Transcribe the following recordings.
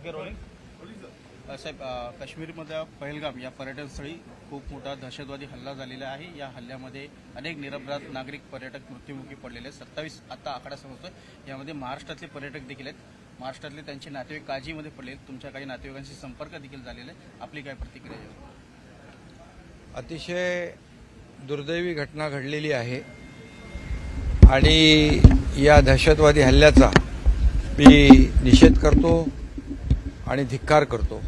Okay rolling साहेब काश्मीरमध्ये पहलगाम या पर्यटनस्थळी खूप मोठा दहशतवादी हल्ला झालेला आहे. या हल्ल्यामध्ये अनेक निरपराध नागरिक पर्यटक मृत्युमुखी पडलेले आहेत. सत्तावीस आता आकडा समजतोय यामध्ये महाराष्ट्रातले पर्यटक देखील आहेत. महाराष्ट्रातले त्यांचे नातेवाईक काळजीमध्ये पडले आहेत. तुमच्या काही नातेवाईकांशी संपर्क देखील झालेला आहे आपली काय प्रतिक्रिया अतिशय दुर्दैवी घटना घडलेली आहे. आणि या दहशतवादी हल्ल्याचा मी निषेध करतो. आणि धिक्कार करतो.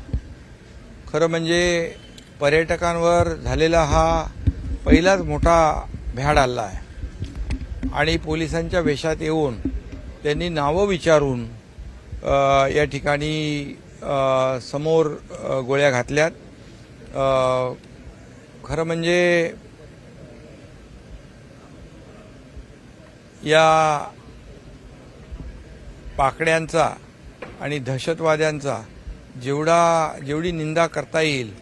खरं म्हणजे पर्यटकांवर झालेला हा पहिलाच मोठा भ्याड आला आहे. आणि पोलिसांच्या वेशात येऊन त्यांनी नावं विचारून या ठिकाणी समोर गोळ्या घातल्यात. खरं म्हणजे या पाकड्यांचा आणि दहशतवाद्यांचा जेवढा जेवढी निंदा करता येईल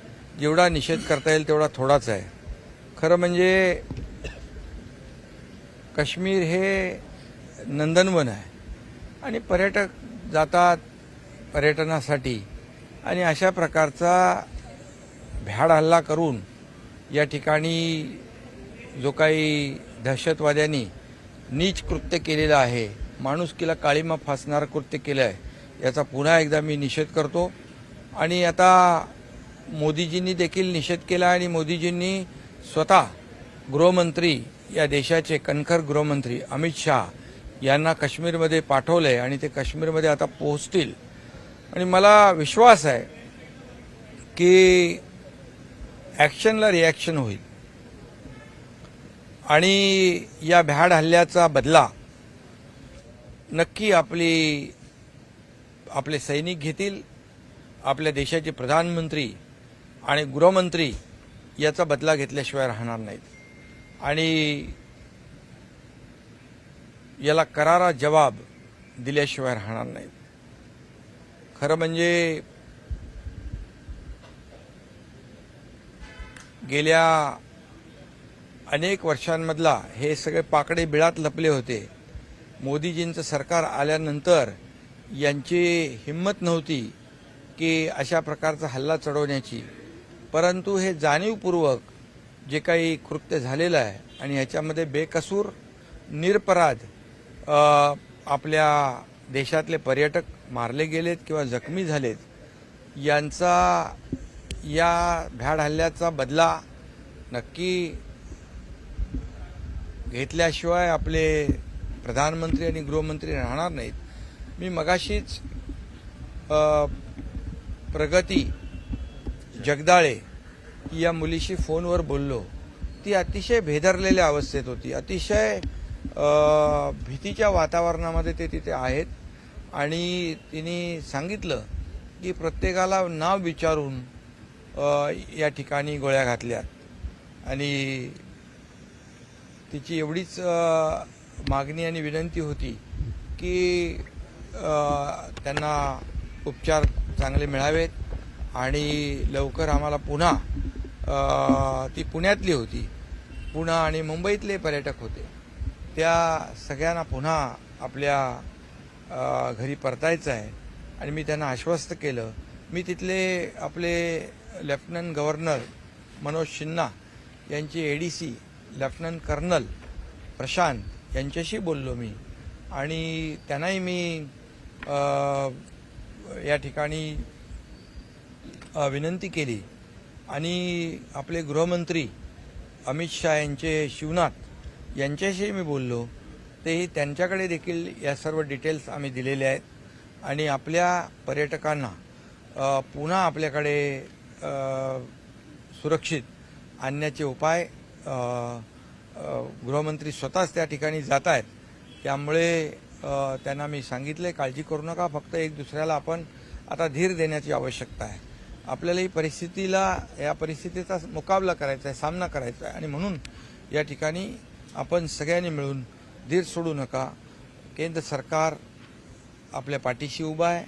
जेवढा निषेध करता येईल तेवढा थोडाच आहे. खरं म्हणजे काश्मीर हे नंदनवन आहे. आणि पर्यटक जातात पर्यटनासाठी. आणि अशा प्रकारचा भ्याड हल्ला करून या ठिकाणी जो काही दहशतवाद्यांनी नीच कृत्य केलेलं आहे माणुसकीला काळीमा फासणारं कृत्य केलं आहे याचा पुन्हा एकदा मी निषेध करतो. आणि आता मोदीजींनी देखील निषेध केला आणि मोदीजींनी स्वतः गृहमंत्री या देशाचे कणखर गृहमंत्री अमित शहा यांना काश्मीरमध्ये पाठवलंय आणि ते काश्मीरमध्ये आता पोहोचतील. आणि मला विश्वास आहे की ॲक्शनला रिॲक्शन होईल. आणि या भ्याड हल्ल्याचा बदला नक्की आपली आपले सैनिक घेतील आपल्या देशाचे प्रधानमंत्री आणि गृहमंत्री याचा बदला घेतल्याशिवाय राहणार नाहीत. आणि याला करारा जवाब दिल्याशिवाय राहणार नाहीत. खरं म्हणजे गेल्या अनेक वर्षांमधला हे सगळे पाकडे बिळात लपले होते. मोदीजींचं सरकार आल्यानंतर यांची हिंमत नव्हती की अशा प्रकारचा हल्ला चढवण्याची. परंतु हे जाणीवपूर्वक जे काही कृत्य झालेलं आहे आणि ह्याच्यामध्ये बेकसूर निरपराध आपल्या देशातले पर्यटक मारले गेलेत किंवा जखमी झालेत यांचा या भ्याड हल्ल्याचा बदला नक्की घेतल्याशिवाय आपले प्रधानमंत्री आणि गृहमंत्री राहणार नाहीत. मी मगाशीच प्रगती जगदाळे या मुलीशी फोनवर बोललो. ती अतिशय भेदरलेल्या अवस्थेत होती. अतिशय भीतीच्या वातावरणामध्ये ते तिथे आहेत. आणि तिने सांगितलं की प्रत्येकाला नाव विचारून या ठिकाणी गोळ्या घातल्यात. आणि तिची एवढीच मागणी आणि विनंती होती की त्यांना उपचार चांगले मिळावेत आणि लवकर आम्हाला पुन्हा ती पुण्यातली होती. पुणे आणि मुंबईतले पर्यटक होते. त्या सगळ्यांना पुन्हा आपल्या घरी परतायचं आहे. आणि मी त्यांना आश्वस्त केलं. मी तिथले आपले लेफ्टनंट गव्हर्नर मनोज सिन्हा यांचे A D C lieutenant colonel Prashant यांच्याशी बोललो मी. आणि त्यांनाही मी या ठिकाणी विनंती केली. आणि आपले गृहमंत्री अमित शहा यांचे शिवनाथ यांच्याशी मी बोललो. तेही त्यांच्याकडे देखील या सर्व डिटेल्स आम्ही दिलेले आहेत. आणि आपल्या पर्यटकांना पुन्हा आपल्याकडे सुरक्षित आणण्याचे उपाय गृहमंत्री स्वतःच त्या ठिकाणी जात आहेत. त्यामुळे त्यांना मी सांगितले काळजी करू नका फक्त एक दुसऱ्याला आपण आता धीर देण्याची आवश्यकता आहे. आपल्याला ही परिस्थितीला या परिस्थितीचा मुकाबला करायचा आहे सामना करायचा आहे. आणि म्हणून या ठिकाणी आपण सगळ्यांनी मिळून धीर सोडू नका. केंद्र सरकार आपल्या पाठीशी उभं आहे.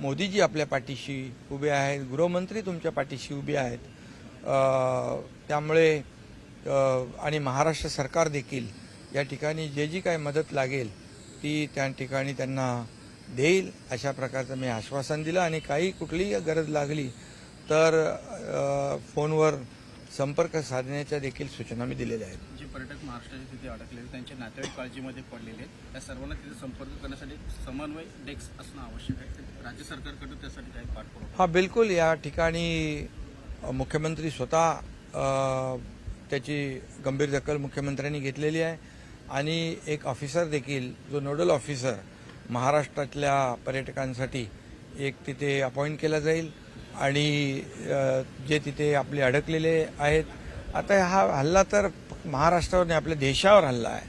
मोदीजी आपल्या पाठीशी उभे आहेत. गृहमंत्री तुमच्या पाठीशी उभे आहेत. त्यामुळे आणि महाराष्ट्र सरकार देखील या ठिकाणी जे जी काय मदत लागेल ती त्या ठिकाणी त्यांना देईल अशा प्रकारचं मी आश्वासन दिलं. आणि काही कुठलीही गरज लागली तर फोनवर संपर्क साधण्याच्या देखील सूचना मी दिलेल्या आहेत. जे पर्यटक महाराष्ट्राचे तिथे अडकलेले त्यांचे नातेवाईक काळजीमध्ये पडलेले आहेत. त्या सर्वांना तिथे संपर्क करण्यासाठी समन्वय डेस्क असणं आवश्यक आहे. राज्य सरकारकडून त्यासाठी काही पाठपुरावा हा बिलकुल. या ठिकाणी मुख्यमंत्री स्वतः त्याची गंभीर दखल मुख्यमंत्र्यांनी घेतलेली आहे. आणि एक ऑफिसर देखील जो नोडल ऑफिसर महाराष्ट्रातल्या पर्यटकांसाठी एक तिथे अपॉइंट केला जाईल आणि जे तिथे आपले अडकलेले आहेत. आता हा हल्ला तर महाराष्ट्रावर नाही आपल्या देशावर हल्ला आहे.